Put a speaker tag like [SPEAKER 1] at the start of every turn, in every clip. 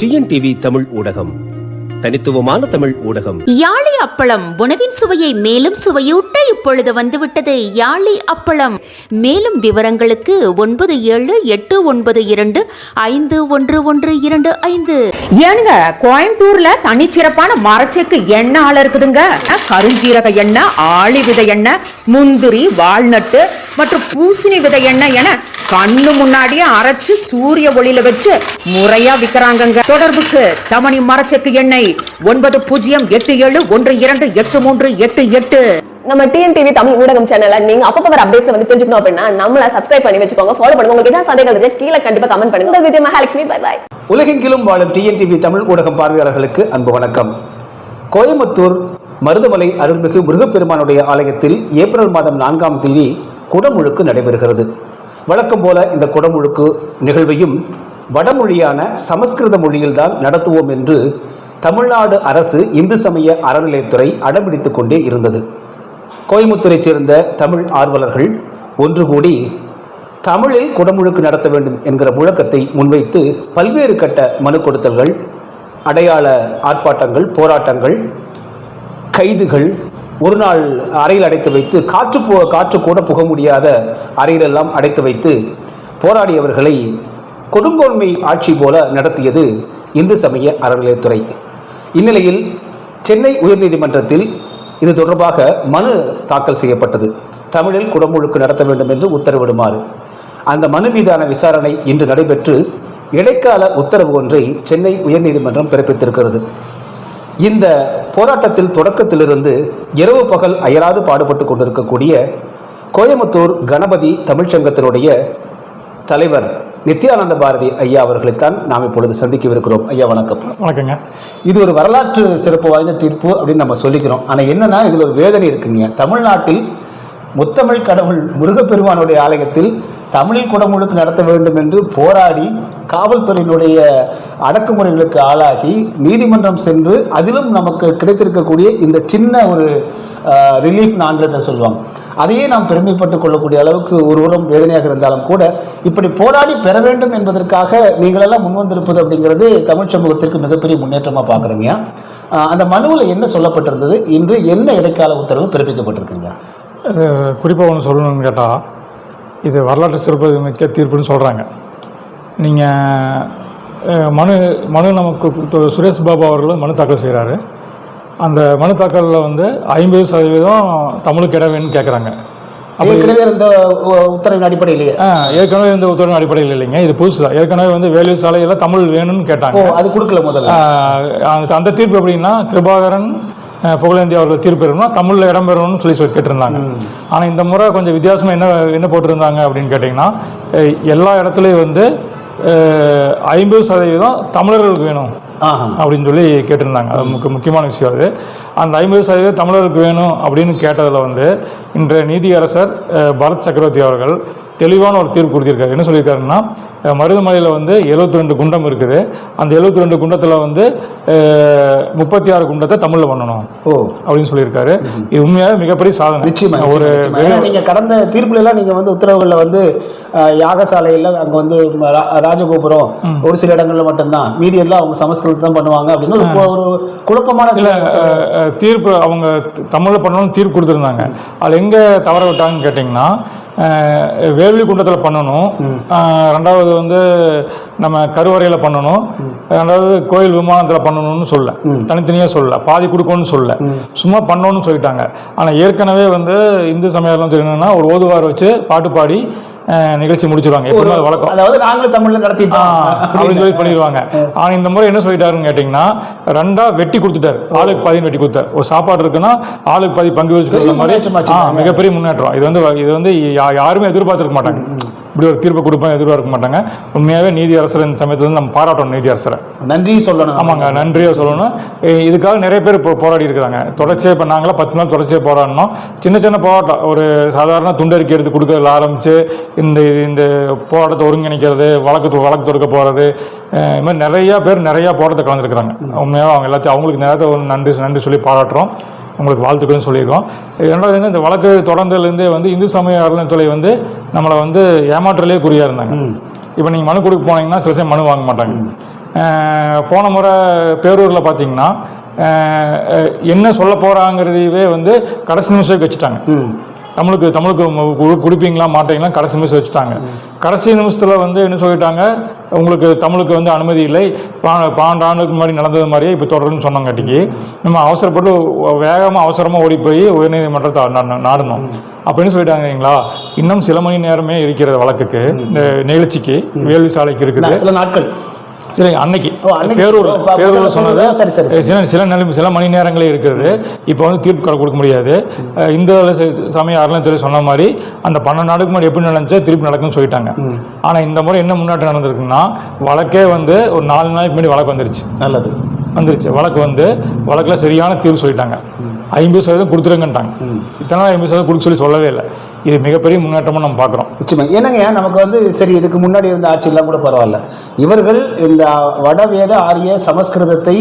[SPEAKER 1] TNTV Tamil ஊடகம். தனித்துவமான தமிழ் ஊடகம்.
[SPEAKER 2] யாழி அப்பளம் உணவின் சுவையை மேலும் சுவையூட்ட இப்பொழுது வந்துவிட்டது யாழி அப்பளம். மேலும் விவரங்களுக்கு ஒன்பது ஏழு எட்டு ஒன்பது இரண்டு ஐந்து ஒன்று ஒன்று இரண்டு ஐந்து.
[SPEAKER 3] ஏனுங்க கோயம்புத்தூர்ல தனிச்சிறப்பான மரச்செக்கு எண்ணெய் ஆள இருக்குதுங்க. கருஞ்சீரக எண்ணெய் ஆளி விதை எண்ணெய் முந்திரி வால்நட்டு மற்றும் பூசணி விதை எண்ணெய் என கண்ணு முன்னாடியே அரைச்சு சூரிய ஒளியில வச்சு முறையா விக்கிறாங்கங்க. தொடர்புக்கு தமணி மரச்செக்கு எண்ணெய் ஒன்பது பூஜ்ஜியம் எட்டு ஏழு ஒன்று இரண்டு எட்டு மூன்று எட்டு எட்டு.
[SPEAKER 4] நம்ம டிஎன்டிவி தமிழ் ஊடகம் சேனல்ல நீங்க அப்பப்ப வர அப்டேட்ஸ் வந்து தெரிஞ்சுக்கணும் அப்படின்னா நம்மள சப்ஸ்கிரைப் பண்ணி வச்சுக்கோங்க. ஃபாலோ பண்ணுங்க. உங்களுக்கு ஏதாவது சந்தேகங்கள் இருந்தா கீழே கண்டிப்பா கமெண்ட் பண்ணுங்க. உங்கள் விஜய் மகாலட்சுமி பை பாய்
[SPEAKER 5] உலகெங்கிலும் வாழும் டிஎன்டிவி தமிழ் ஊடகம் பார்வையாளர்களுக்கு அன்பு வணக்கம். கோயம்புத்தூர் மருதமலை அருள்மிகு முருகப்பெருமானுடைய ஆலயத்தில் ஏப்ரல் மாதம் நான்காம் தேதி குடமுழுக்கு நடைபெறுகிறது. வழக்கம் போல இந்த குடமுழுக்கு நிகழ்வையும் வடமொழியான சமஸ்கிருத மொழியில்தான் நடத்துவோம் என்று தமிழ்நாடு அரசு இந்து சமய அறநிலையத்துறை அடம்பிடித்து கொண்டே இருந்தது. கோயம்புத்தூரைச் சேர்ந்த தமிழ் ஆர்வலர்கள் ஒன்று கூடி தமிழில் குடமுழுக்கு நடத்த வேண்டும் என்கிற முழக்கத்தை முன்வைத்து பல்வேறு கட்ட மனு கொடுத்தல்கள் அடையாள ஆர்ப்பாட்டங்கள் போராட்டங்கள் கைதுகள் ஒரு நாள் அறையில் அடைத்து வைத்து காற்று போ காற்று கூட புக முடியாத அறையிலெல்லாம் அடைத்து வைத்து போராடியவர்களை கொடுங்கோன்மை ஆட்சி போல நடத்தியது இந்து சமய அறநிலையத்துறை. இந்நிலையில் சென்னை உயர்நீதிமன்றத்தில் இது தொடர்பாக மனு தாக்கல் செய்யப்பட்டது. தமிழில் குடமுழுக்கு நடத்த வேண்டும் என்று உத்தரவிடுமாறு. அந்த மனு மீதான விசாரணை இன்று நடைபெற்று இடைக்கால உத்தரவு ஒன்றை சென்னை உயர்நீதிமன்றம் பிறப்பித்திருக்கிறது. இந்த போராட்டத்தில் தொடக்கத்திலிருந்து இரவு பகல் அயராது பாடுபட்டு கொண்டிருக்கக்கூடிய கோயம்புத்தூர் கணபதி தமிழ்ச்சங்கத்தினுடைய தலைவர் நித்யானந்த பாரதி ஐயா அவர்களைத்தான் நாம் இப்பொழுது சந்திக்கவிருக்கிறோம். ஐயா வணக்கம்.
[SPEAKER 6] வணக்கங்க.
[SPEAKER 5] இது ஒரு வரலாற்று சிறப்பு வாய்ந்த தீர்ப்பு அப்படின்னு நம்ம சொல்லிக்கிறோம். ஆனால் என்னன்னா இதில் ஒரு வேதனை இருக்குங்க. தமிழ்நாட்டில் முத்தமிழ் கடவுள் முருகப்பெருமானுடைய ஆலயத்தில் தமிழில் குடமுழுக்கு நடத்த வேண்டும் என்று போராடி காவல்துறையினுடைய அடக்குமுறைகளுக்கு ஆளாகி நீதிமன்றம் சென்று அதிலும் நமக்கு கிடைத்திருக்கக்கூடிய இந்த சின்ன ஒரு ரிலீஃப் நான்கிறத சொல்லுவாங்க. அதையே நாம் பெருமைப்பட்டுக் கொள்ளக்கூடிய அளவுக்கு ஒரு உரம் வேதனையாக இருந்தாலும் கூட இப்படி போராடி பெற வேண்டும் என்பதற்காக நீங்களெல்லாம் முன்வந்திருப்பது அப்படிங்கிறது தமிழ் சமூகத்திற்கு மிகப்பெரிய முன்னேற்றமாக பார்க்குறீங்க. அந்த மனுவில் என்ன சொல்லப்பட்டிருந்தது? இன்று என்ன இடைக்கால உத்தரவு பிறப்பிக்கப்பட்டிருக்குங்க?
[SPEAKER 6] குறிப்பாக ஒன்று சொல்லணும்னு கேட்டால் இது வரலாற்று சிறப்பு மிக்க தீர்ப்புன்னு சொல்கிறாங்க நீங்கள் மனு மனு நமக்கு சுரேஷ் பாபு அவர்கள் மனு தாக்கல் செய்கிறாரு அந்த மனு தாக்கலில் வந்து ஐம்பது சதவீதம் தமிழுக்கு இட வேணும்னு கேட்குறாங்க
[SPEAKER 5] ஏற்கனவே இருந்த உத்தரவின் அடிப்படையிலேயே.
[SPEAKER 6] ஏற்கனவே இந்த உத்தரவின் அடிப்படையில் இல்லைங்க. இது புதுசு தான் ஏற்கனவே வந்து வேலூர் சாலையில் தமிழ் வேணும்னு கேட்டாங்க.
[SPEAKER 5] அது கொடுக்கல முதல்ல.
[SPEAKER 6] அந்த தீர்ப்பு எப்படின்னா கிருபாகரன் புகழேந்தி அவர்கள் தீர்ப்பு தமிழில் இடம்பெறணும்னு சொல்லி சொல்லி கேட்டிருந்தாங்க. ஆனால் இந்த முறை கொஞ்சம் வித்தியாசமாக என்ன என்ன போட்டிருந்தாங்க அப்படின்னு கேட்டிங்கன்னா எல்லா இடத்துலையும் வந்து ஐம்பது சதவீதம் தமிழர்களுக்கு வேணும் அப்படின்னு சொல்லி கேட்டிருந்தாங்க. அது முக்கிய முக்கியமான விஷயம் அது. அந்த ஐம்பது சதவீதம் தமிழருக்கு வேணும் அப்படின்னு கேட்டதில் வந்து இன்றைய நீதியரசர் பரத் சக்கரவர்த்தி அவர்கள் தெளிவான ஒரு தீர்ப்பு கொடுத்திருக்காரு. என்ன சொல்லியிருக்காருன்னா மருதமலையில் வந்து 72 ரெண்டு குண்டம் இருக்குது. அந்த 72 ரெண்டு குண்டத்தில் வந்து முப்பத்தி ஆறு குண்டத்தை தமிழில் பண்ணணும்
[SPEAKER 5] ஓ.
[SPEAKER 6] அப்படின்னு சொல்லியிருக்காரு. இது உண்மையாகவே மிகப்பெரிய சாதனை.
[SPEAKER 5] நிச்சயமா
[SPEAKER 6] ஒரு
[SPEAKER 5] நிச்சயமா, நிச்சயமா. ஏன்னா நீங்க கடந்த தீர்ப்புல எல்லாம் நீங்க வந்து உத்தரவுகள்ல வந்து யாகசாலையில அங்க வந்து ராஜகோபுரம் ஒரு சில இடங்கள்ல மட்டும்தான். மீதி எல்லாம் அவங்க சமஸ்கிருதம் தான் பண்ணுவாங்க அப்படின்னு ஒரு குழப்பமான
[SPEAKER 6] இல்லை தீர்ப்பு அவங்க தமிழில் பண்ணணும்னு தீர்ப்பு கொடுத்துருந்தாங்க. அதில் எங்கே தவற விட்டாங்கன்னு கேட்டிங்கன்னா வேள்வி குண்டத்தில் பண்ணணும். ரெண்டாவது வந்து நம்ம கருவறையில் பண்ணணும். ரெண்டாவது கோயில் விமானத்தில் பண்ணணும்னு சொல்ல. தனித்தனியாக சொல்ல. பாதி கொடுக்கணும்னு சொல்ல. சும்மா பண்ணணும்னு சொல்லிட்டாங்க. ஆனால் ஏற்கனவே வந்து இந்து சமயம் என்னன்னா ஒரு ஓதுவார் வச்சு பாட்டு பாடி நிகழ்ச்சி முடிச்சிருவாங்க. எப்பவுமே வழக்கம்.
[SPEAKER 5] அதாவது நாங்களும் தமிழ்ல நடத்திட்டோம்.
[SPEAKER 6] அப்படின்னு சொல்லி பண்ணிடுவாங்க ஆனா இந்த முறை என்ன சொல்லிட்டாருன்னு கேட்டிங்கன்னா ரெண்டா வெட்டி கொடுத்துட்டாரு. ஆளுக்கு பாதி வெட்டி கொடுத்தாரு. ஒரு சாப்பாடு இருக்குன்னா ஆளுக்கு பாதி பங்கு வச்சு கொடுத்த மாதிரி மிகப்பெரிய முன்னேற்றம். இது வந்து இது வந்து யாருமே எதிர்பார்த்திருக்க மாட்டாங்க. இப்படி ஒரு தீர்ப்பு கொடுப்போம் எதிர்பார்க்க மாட்டாங்க. உண்மையாவே நீதி அரசர் இந்த சமயத்துல வந்து நம்ம பாராட்டணும் நீதி அரசரை.
[SPEAKER 5] நன்றி சொல்லணும்.
[SPEAKER 6] ஆமாங்க நன்றியாக சொல்லணும். இதுக்காக நிறைய பேர் இப்போ போராடி இருக்கிறாங்க தொடர்ச்சியாக இப்போ நாங்களாம் பத்து நாள் தொடர்ச்சியாக போராடினோம். சின்ன சின்ன போராட்டம் ஒரு சாதாரண துண்டறிக்கை எடுத்து கொடுக்கறதுல ஆரம்பித்து இந்த இந்த போராட்டத்தை ஒருங்கிணைக்கிறது வழக்கு வழக்கு தொடுக்க போகிறது இது மாதிரி நிறையா பேர் நிறையா போராட்டத்தை கலந்துருக்குறாங்க. உண்மையாக அவங்க எல்லாத்தையும் அவங்களுக்கு நேரத்தை ஒரு நன்றி நன்றி சொல்லி பாராட்டுறோம். உங்களுக்கு வாழ்த்துக்கள்னு சொல்லியிருக்கோம். இரண்டாவது வந்து இந்த வழக்கு தொடர்ந்ததுலேருந்தே வந்து இந்து சமய அறநிலையத்துறை வந்து நம்மளை வந்து ஏமாற்றலே குறியாக இருந்தாங்க இப்போ நீங்கள் மனு கொடுக்க போனீங்கன்னா சில சமயம் மனு வாங்க மாட்டாங்க. போன முறை பேரூரில் பார்த்தீங்கன்னா என்ன சொல்ல போகிறாங்கிறதையவே வந்து கடைசி நிமிஷத்துக்கு வச்சுட்டாங்க.
[SPEAKER 5] நம்மளுக்கு
[SPEAKER 6] தமிழுக்கு தமிழுக்கு மாட்டீங்களா கடைசி நிமிஷம் வச்சுட்டாங்க. கடைசி நிமிஷத்தில் வந்து என்ன சொல்லிட்டாங்க? உங்களுக்கு தமிழுக்கு வந்து அனுமதி இல்லை. பா பன்னெண்டு ஆண்டுக்கு முன்னாடி நடந்தது மாதிரியே இப்போ தொடருன்னு சொன்னாங்காட்டிக்கு நம்ம அவசரப்பட்டு வேகமாக அவசரமாக ஓடி போய் உயர்நீதிமன்றத்தை நாடணும். அப்படின்னு சொல்லிட்டாங்களா இன்னும் சில மணி நேரமே இருக்கிறது வழக்குக்கு இந்த நிகழ்ச்சிக்கு வேள்வி சாலைக்கு இருக்குது
[SPEAKER 5] சில நாட்கள்
[SPEAKER 6] சரி அன்னைக்கு. பேரூர்
[SPEAKER 5] ஓ, ப-
[SPEAKER 6] பேரூர்ல
[SPEAKER 5] ப-
[SPEAKER 6] சொன்னது. சில சில நிலை சில மணி நேரங்களே இருக்கிறது. இப்போ வந்து தீர்ப்பு கட- கொடுக்க முடியாது. இந்த சமயம் அறநிலைத்துறை சொன்ன மாதிரி அந்த பன்னெண்டு நாளுக்கு முன்னாடி எப்படி நடந்துச்சோ திருப்பி நடக்கும்னு சொல்லிட்டாங்க. ஆனால் இந்த முறை என்ன முன்னாடி நடந்திருக்குன்னா வழக்கே வந்து ஒரு நாலு நாளைக்கு முன்னாடி வழக்கு வந்துருச்சு.
[SPEAKER 5] நல்லது.
[SPEAKER 6] வந்துருச்சு. வழக்கு வந்து வழக்கில் சரியான தீர்வு சொல்லிட்டாங்க. ஐம்பது சதவீதம் கொடுத்துருங்கன்ட்டாங்க. இத்தனை ஐம்பது சதவீதம் கொடுக்க சொல்லி சொல்லவே இல்லை. இது மிகப்பெரிய முன்னேற்றமாக நம்ம பார்க்குறோம்.
[SPEAKER 5] நிச்சயமா. என்னங்க நமக்கு வந்து சரி இதுக்கு முன்னாடி இருந்த ஆட்சியெல்லாம் கூட பரவாயில்ல. இவர்கள் இந்த வடவேத ஆரிய சமஸ்கிருதத்தை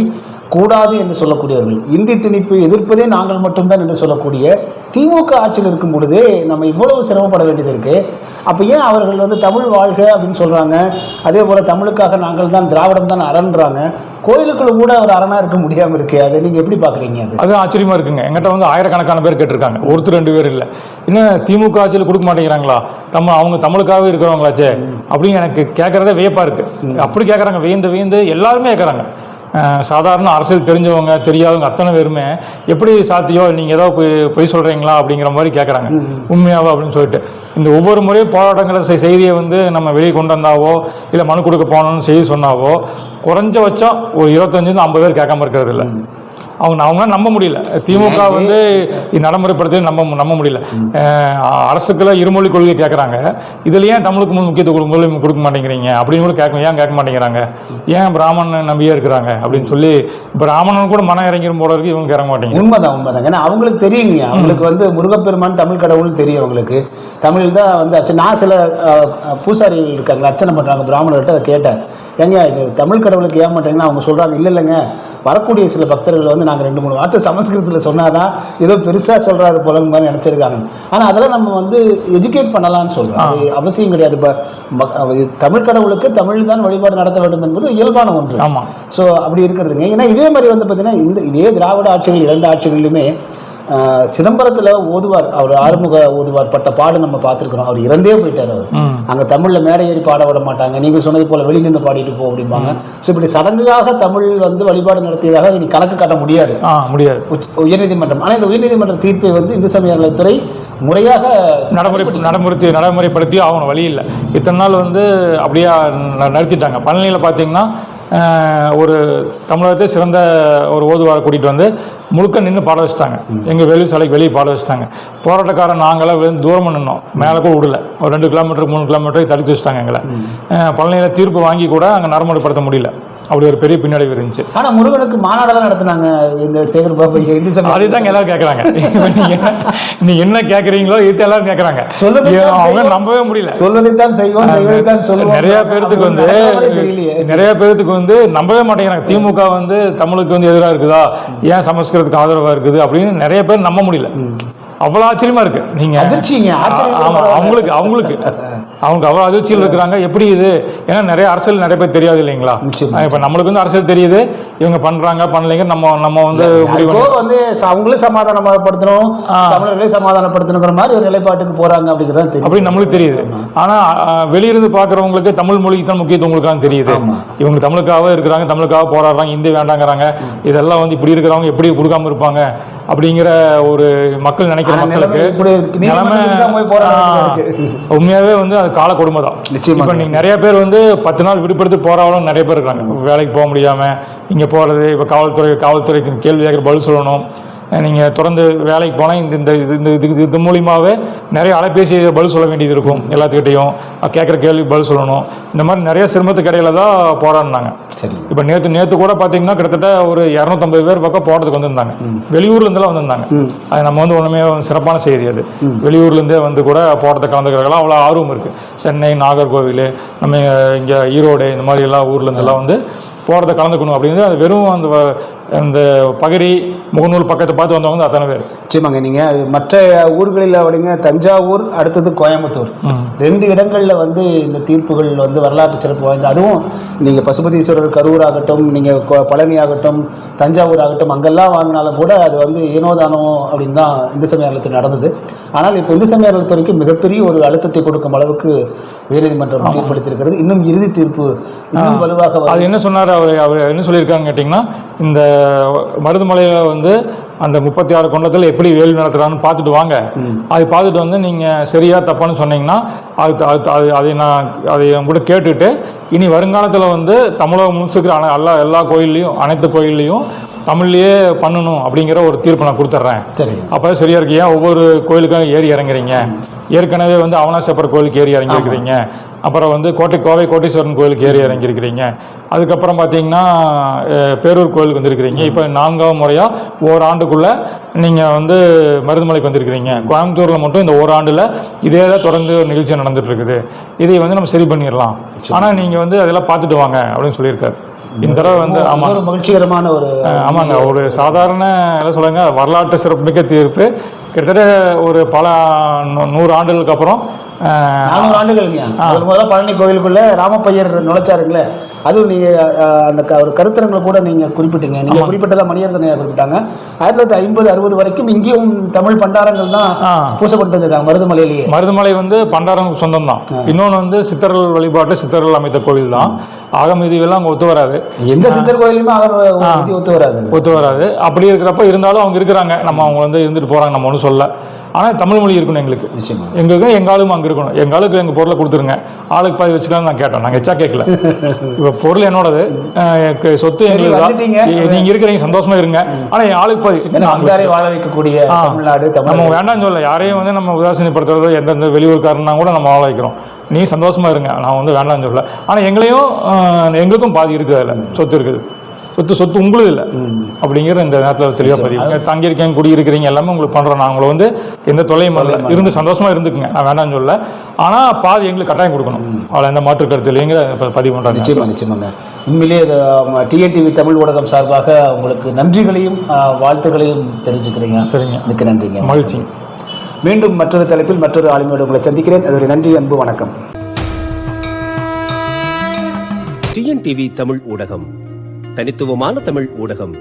[SPEAKER 5] கூடாது என்று சொல்லக்கூடியவர்கள். இந்தி திணிப்பு எதிர்ப்பதே நாங்கள் மட்டும்தான் என்று சொல்லக்கூடிய திமுக ஆட்சியில் இருக்கும் பொழுதே நம்ம இவ்வளவு சிரமப்பட வேண்டியது இருக்கு. அப்போ ஏன் அவர்கள் வந்து தமிழ் வாழ்க அப்படின்னு சொல்றாங்க? அதே போல தமிழுக்காக நாங்கள் தான் திராவிடம் தான் அரண்றாங்க கோயிலுக்குள்ள கூட ஒரு அரணா இருக்க முடியாம இருக்கு அதை நீங்க எப்படி பாக்குறீங்க அது?
[SPEAKER 6] அது ஆச்சரியமா இருக்குங்க. எங்கிட்ட வந்து ஆயிரக்கணக்கான பேர் கேட்டிருக்காங்க. ஒருத்தர் ரெண்டு பேர் இல்லை. இன்னும் திமுக ஆட்சியில் கொடுக்க மாட்டேங்கிறாங்களா? தமிழ் அவங்க தமிழுக்காகவே இருக்கிறவங்களாச்சே. அப்படின்னு எனக்கு கேட்கறதே வியப்பாக இருக்கு. அப்படி கேட்குறாங்க வியந்து வியந்து எல்லாருமே கேட்குறாங்க சாதாரண அரசியல் தெரிஞ்சவங்க தெரியாதவங்க அத்தனை பேருமே எப்படி சாத்தியம் நீங்கள் ஏதோ பொய் பொய் சொல்கிறீங்களா அப்படிங்கிற மாதிரி கேட்குறாங்க உண்மையாவா அப்படின்னு சொல்லிட்டு. இந்த ஒவ்வொரு முறையும் போராட்டங்களை செய்தியை வந்து நம்ம வெளியே கொண்டு வந்தாவோ இல்லை மனு கொடுக்க போனோம்னு செய்தி சொன்னாவோ குறைஞ்சபட்சம் ஒரு இருபத்தஞ்சு ஐம்பது பேர் கேட்காம இருக்கிறது இல்லை. அவங்க அவங்களால நம்ப முடியல. திமுக வந்து நடைமுறைப்படுத்தி நம்ப நம்ப முடியல. அரசுக்குள்ள இருமொழி கொள்கை கேட்குறாங்க இதுல ஏன் தமிழுக்கு முன் முக்கியத்துவம் முதலில் கொடுக்க மாட்டேங்கிறீங்க? அப்படின்னு கூட கேட்க ஏன் கேட்க மாட்டேங்கிறாங்க? ஏன் பிராமணன் நம்பியே இருக்கிறாங்க? அப்படின்னு சொல்லி பிராமணன் கூட மனம் இறங்கிரும் போல இருக்கு. இவங்க இறங்க மாட்டேங்க
[SPEAKER 5] உண்மைதான் உண்மைதான். ஏன்னா அவங்களுக்கு தெரியுங்க. அவங்களுக்கு வந்து முருகப்பெருமான் தமிழ் கடவுள் தெரியும் அவங்களுக்கு. தமிழ் தான் வந்து நான் சில பூசாரிகள் இருக்காங்க அர்ச்சனை பண்ணுறாங்க பிராமணர்கிட்ட அதை கேட்டேன். ஏங்க இது தமிழ் கடவுளுக்கு ஏன் மாட்டேங்கன்னா அவங்க சொல்கிறாங்க இல்லை இல்லைங்க வரக்கூடிய சில பக்தர்கள் வந்து நாங்கள் ரெண்டு மூணு வார்த்தை சமஸ்கிருதத்தில் சொன்னாதான் ஏதோ பெருசாக சொல்கிறாரு போலங்க மாதிரி நினச்சிருக்காங்க. ஆனால் அதெல்லாம் நம்ம வந்து எஜுகேட் பண்ணலாம்னு சொல்கிறோம் அது அவசியம் கிடையாது. இப்போ தமிழ் கடவுளுக்கு தமிழ் தான் வழிபாடு நடத்த வேண்டும் என்பது இயல்பான ஒன்று.
[SPEAKER 6] ஆமா.
[SPEAKER 5] ஸோ அப்படி இருக்கிறதுங்க. ஏன்னா இதே மாதிரி வந்து பார்த்தீங்கன்னா இந்த இதே திராவிட ஆட்சிகள் இரண்டு ஆட்சிகளிலுமே ஆஹ், சிதம்பரத்தில் ஓதுவார் அவர் ஆறுமுக ஓதுவார் பட்ட பாடு நம்ம பார்த்துருக்குறோம். அவர் இறந்தே போயிட்டார் அவர். அங்கே தமிழில் மேடை ஏறி பாட விட மாட்டாங்க. நீங்கள் சொன்னது போல் வெளி நின்று பாடிட்டு போ அப்படிம்பாங்க. ஸோ இப்படி சடங்குக்காக தமிழ் வந்து வழிபாடு நடத்தியதாக இனி கணக்கு காட்ட முடியாது.
[SPEAKER 6] முடியாது.
[SPEAKER 5] உயர்நீதிமன்றம். ஆனால் இந்த உயர்நீதிமன்ற தீர்ப்பை வந்து இந்து சமய அறநிலைத்துறை முறையாக
[SPEAKER 6] நடைமுறை நடைமுறைத்தி நடைமுறைப்படுத்தி ஆகணும். வழி இல்லை. இத்தனை நாள் வந்து அப்படியே ந- நிறுத்திட்டாங்க. பழனியில் பார்த்தீங்கன்னா ஒரு தமிழகத்தை சிறந்த ஒரு ஓதுவாரை கூட்டிகிட்டு வந்து முழுக்க நின்று பாட வச்சுட்டாங்க. எங்கள் வெளி சாலைக்கு வெளியே பாட வச்சுட்டாங்க. போராட்டக்காரன் நாங்களாம் வெளிய தூரமாக நின்னோம். மேலே கூட விடல. ஒரு ரெண்டு கிலோமீட்டர் மூணு கிலோமீட்டர் தடுத்து வச்சுட்டாங்க எங்களை. பழனியில் தீர்ப்பு வாங்கி கூட அங்கே நடைமுறைப்படுத்த முடியல. அப்படி ஒரு பெரிய பின்னடைவு இருந்துச்சு
[SPEAKER 5] ஆனால் முருகனுக்கு மாநாடெல்லாம் நடத்துனாங்க. இந்த சேகர் பாபு இந்து சமய
[SPEAKER 6] அதுதாங்க எல்லாரும் கேட்குறாங்க நீ என்ன கேட்குறீங்களோ இது எல்லாரும் கேட்குறாங்க
[SPEAKER 5] சொல்லுவதைத்தான்
[SPEAKER 6] அவங்க. நம்பவே முடியல.
[SPEAKER 5] சொல்வதைத்தான் செய்வோம் செய்வதைத்தான் சொல்லுவோம்.
[SPEAKER 6] நிறைய பேர்த்துக்கு வந்து நிறைய பேர்த்துக்கு வந்து நம்பவே மாட்டேங்கிறாங்க. திமுக வந்து தமிழுக்கு வந்து எதிராக இருக்குதா? ஏன் சமஸ்கிருதத்துக்கு ஆதரவா இருக்குது? அப்படின்னு நிறைய பேர் நம்ப முடியல. அவ்வளவு ஆச்சரியமா இருக்கு. நீங்க
[SPEAKER 5] அதிர்ச்சிங்க,
[SPEAKER 6] ஆமா. அவங்களுக்கு அவங்களுக்கு. அவங்க அவ்வளவு அதிர்ச்சியில் இருக்கிறாங்க. எப்படி இது? ஏன்னா நிறைய அரசியல் நிறைய பேர் தெரியாது இல்லைங்களா. இப்ப நம்மளுக்கு வந்து அரசியல் தெரியுது. இவங்க பண்றாங்க பண்ணலைங்க நம்ம நம்ம வந்து
[SPEAKER 5] வந்து அவங்களும் சமாதானப்படுத்தணும்
[SPEAKER 6] ஆ.
[SPEAKER 5] தமிழர்களே சமாதானப்படுத்தணுங்கிற மாதிரி ஒரு நிலைப்பாட்டுக்கு போறாங்க அப்படிங்கிறது தெரியும்
[SPEAKER 6] அப்படி நம்மளுக்கு தெரியுது. ஆனா அஹ், வெளியிருந்து பாக்குறவங்களுக்கு தமிழ் மொழிக்கு தான் முக்கியத்துவம் உங்களுக்கு தெரியுது. இவங்க தமிழுக்காக இருக்கிறாங்க தமிழுக்காக போராடுறாங்க இந்தி வேண்டாங்கிறாங்க. இதெல்லாம் வந்து இப்படி இருக்கிறவங்க எப்படி கொடுக்காம இருப்பாங்க? அப்படிங்கிற ஒரு மக்கள் நினைக்கிற மக்களுக்கு
[SPEAKER 5] நிலைமை
[SPEAKER 6] உண்மையாவே வந்து அது கால கொடுமை தான்
[SPEAKER 5] நிச்சயமா.
[SPEAKER 6] இப்போ நீங்க நிறைய பேர் வந்து பத்து நாள் விடுபடுத்தி போராடணும் நிறைய பேர் இருக்காங்க வேலைக்கு போக முடியாம இங்க போறது இப்போ காவல்துறை காவல்துறைக்கு கேள்வி கேட்குற பதில் சொல்லணும் நீங்கள் தொடர்ந்து வேலைக்கு போனால் இந்த இந்த இது இந்த இது இது மூலியமாகவே நிறைய அலைபேசி பதில் சொல்ல வேண்டியது இருக்கும் எல்லாத்துக்கிட்டையும். கேட்குற கேள்வி பதில் சொல்லணும். இந்த மாதிரி நிறைய சிரமத்துக்கு இடையில தான் போராடினாங்க
[SPEAKER 5] சரி.
[SPEAKER 6] இப்போ நேற்று நேற்று கூட பார்த்தீங்கன்னா கிட்டத்தட்ட ஒரு இரநூத்தம்பது பேர் பக்கம் போராட்டத்துக்கு வந்திருந்தாங்க. வெளியூர்ல இருந்தெல்லாம் வந்திருந்தாங்க. அது நம்ம வந்து ஒன்றுமே சிறப்பான செய்தி அது. வெளியூர்ல இருந்தே வந்து கூட போராட்டத்தை கலந்துக்கிறதுலாம் அவ்வளோ ஆர்வம் இருக்கு. சென்னை நாகர்கோவில் நம்ம இங்கே ஈரோடு இந்த மாதிரி எல்லா ஊர்ல இருந்தெல்லாம் வந்து போராட்டத்தை கலந்துக்கணும் அப்படிங்கிறது அது வெறும் அந்த இந்த பகரி முகநூல் பக்கத்தை பார்த்து வந்தவங்க தான் அத்தனை பேர்.
[SPEAKER 5] நிச்சயமாங்க. நீங்கள் மற்ற ஊர்களில் அப்படிங்க தஞ்சாவூர் அடுத்தது கோயம்புத்தூர். ரெண்டு இடங்களில் வந்து இந்த தீர்ப்புகள் வந்து வரலாற்று சிறப்பு வாய்ந்த அதுவும் நீங்கள் பசுபதீஸ்வரர் கரூர் ஆகட்டும் நீங்கள் பழனி ஆகட்டும் தஞ்சாவூர் ஆகட்டும் அங்கெல்லாம் வாங்கினாலும் கூட அது வந்து ஏனோதானோ அப்படின்னு தான் இந்து சமய அறத்தில் நடந்தது. ஆனால் இப்போ இந்து சமய அறத்துறைக்கு மிகப்பெரிய ஒரு அழுத்தத்தை கொடுக்கும் அளவுக்கு உயர்நீதிமன்றம் தீர்ப்பளித்திருக்கிறது. இன்னும் இறுதி தீர்ப்பு இன்னும் வலுவாக.
[SPEAKER 6] அது என்ன சொன்னார் அவர்? அவர் என்ன சொல்லியிருக்காங்க கேட்டிங்கன்னா இந்த மருதுமலையில் வந்து அந்த முப்பத்தி ஆறு கொண்டத்தில் எப்படி வேள்வி நடத்துகிறான்னு பார்த்துட்டு வாங்க. அது பார்த்துட்டு வந்து நீங்கள் சரியா தப்பான்னு சொன்னீங்கன்னா அது அது அது அதை நான் அதை கூட கேட்டுட்டு இனி வருங்காலத்தில் வந்து தமிழகம் முழுசுக்கிற அன எல்லா எல்லா கோயில்லையும் அனைத்து கோயில்லையும் தமிழ்லேயே பண்ணணும் அப்படிங்கிற ஒரு தீர்ப்பு நான் கொடுத்துட்றேன்
[SPEAKER 5] சரி.
[SPEAKER 6] அப்போ சரியா இருக்கு. ஏன் ஒவ்வொரு கோயிலுக்கும் ஏறி இறங்குறீங்க? ஏற்கனவே வந்து அவனாசப்பர் கோயிலுக்கு ஏறி இறங்கியிருக்கிறீங்க. அப்புறம் வந்து கோட்டை கோவை கோட்டீஸ்வரன் கோயிலுக்கு ஏறி இறங்கியிருக்கிறீங்க. அதுக்கப்புறம் பார்த்தீங்கன்னா பேரூர் கோயிலுக்கு வந்திருக்கிறீங்க. இப்போ நான்காவது முறையாக ஓராண்டுக்குள்ளே நீங்கள் வந்து மருதுமலைக்கு வந்திருக்கிறீங்க. கோயம்புத்தூரில் மட்டும் இந்த ஓராண்டில் இதே தான் தொடர்ந்து ஒரு நிகழ்ச்சி நடந்துட்டு இருக்குது இதை வந்து நம்ம சரி பண்ணிடலாம். ஆனால் நீங்கள் வந்து அதெல்லாம் பார்த்துட்டு வாங்க அப்படின்னு சொல்லியிருக்காரு. இந்த தடவை வந்து ஆமாம்
[SPEAKER 5] ஒரு மகிழ்ச்சிகரமான ஒரு
[SPEAKER 6] ஆமாங்க. ஒரு சாதாரண என்ன சொல்லுங்க வரலாற்று சிறப்புமிக்க தீர்ப்பு. கிட்டத்தட்ட ஒரு பல நூறு ஆண்டுகளுக்கு அப்புறம்
[SPEAKER 5] நானூறு ஆண்டுகள்ங்க. முதல் முதல்ல பழனி கோயிலுக்குள்ள ராமப்பையர் நுழைச்சாருங்களே. அதுவும் நீங்க அஹ், அந்த க- ஒரு கருத்தரங்களை கூட நீங்க குறிப்பிட்டீங்க. நீங்க குறிப்பிட்டதா மணியரசனையா குறிப்பிட்டாங்க. ஆயிரத்தி தொள்ளாயிரத்தி ஐம்பது அறுபது வரைக்கும் இங்கேயும் தமிழ் பண்டாரங்கள் தான். பூசப்பட்டு வந்திருக்காங்க மருதமலையிலேயே.
[SPEAKER 6] மருதமலை வந்து பண்டாரம் சொந்தம் தான் இன்னொன்று வந்து சித்தர்கள் வழிபாட்டு சித்தர்கள் அமைத்த கோவில் தான். ஆகம இதுவெல்லாம் அங்கே ஒத்து வராது.
[SPEAKER 5] எந்த சித்தர் கோயிலுமே ஒத்து வராது.
[SPEAKER 6] ஒத்து வராது. அப்படி இருக்கிறப்ப இருந்தாலும் அவங்க இருக்கிறாங்க. நம்ம அவங்க வந்து இருந்துட்டு போகிறாங்க நம்ம ஒன்றும் சொல்ல. ஆனால் தமிழ் மொழி இருக்கணும் எங்களுக்கு. எங்களுக்கு எங்க ஆளும் அங்கே இருக்கணும். எங்க ஆளுக்கு எங்கள் பொருளை கொடுத்துருங்க. ஆளுக்கு பாதி வச்சுக்கலாம்னு நான் கேட்டேன். நாங்கள் எச்சா கேட்கல. இப்போ பொருள் என்னோடது. சொத்து எங்களுக்கு
[SPEAKER 5] வந்துட்டீங்க.
[SPEAKER 6] நீங்கள் இருக்கிறீங்க சந்தோஷமா இருங்க. ஆனால் என் ஆளுக்கு பாதி
[SPEAKER 5] வாழ வைக்கக்கூடிய
[SPEAKER 6] நம்ம வேண்டாம்னு சொல்லல. யாரையும் வந்து நம்ம உதாசீனப்படுத்துறதோ எந்தெந்த வெளியூர்காரனா கூட நம்ம வாழ வைக்கிறோம் நீ சந்தோஷமா இருங்க. நான் வந்து வேண்டாம்னு சொல்லல. ஆனால் எங்களையும் எங்களுக்கும் பாதி இருக்குது அதில். சொத்து இருக்குது. சொத்து சொத்து உங்களுக்கு இல்லை. அப்படிங்கிற இந்த நேரத்தில் தெளிவாக பதிவு. தங்கியிருக்கேன் குடியிருக்கிறீங்க எல்லாமே உங்களுக்கு பண்ணுறோம் நான் உங்களை வந்து எந்த தொல்லையும் பண்ணல. இருந்து சந்தோஷமா இருந்துக்குங்க. நான் வேண்டாம்னு சொல்லல. ஆனால் பாதி எங்களுக்கு கட்டாயம் கொடுக்கணும். அவளை எந்த மாற்று கருத்து இல்லைங்கிற பதிவு பண்ணுறாங்க
[SPEAKER 5] நிச்சயமா நிச்சயமாங்க. உண்மையிலே இது டிஎன்டிவி தமிழ் ஊடகம் சார்பாக உங்களுக்கு நன்றிகளையும் ஆ, வாழ்த்துக்களையும் தெரிஞ்சுக்கிறீங்க.
[SPEAKER 6] சரிங்க.
[SPEAKER 5] மிக்க நன்றிங்க.
[SPEAKER 6] மகிழ்ச்சி
[SPEAKER 5] மீண்டும் மற்றொரு தலைப்பில் மற்றொரு ஆளுமையோடு உங்களை சந்திக்கிறேன். அதுவரை நன்றி அன்பு வணக்கம்.
[SPEAKER 1] டிஎன்டிவி தமிழ் ஊடகம். தனித்துவமான தமிழ் ஊடகம்.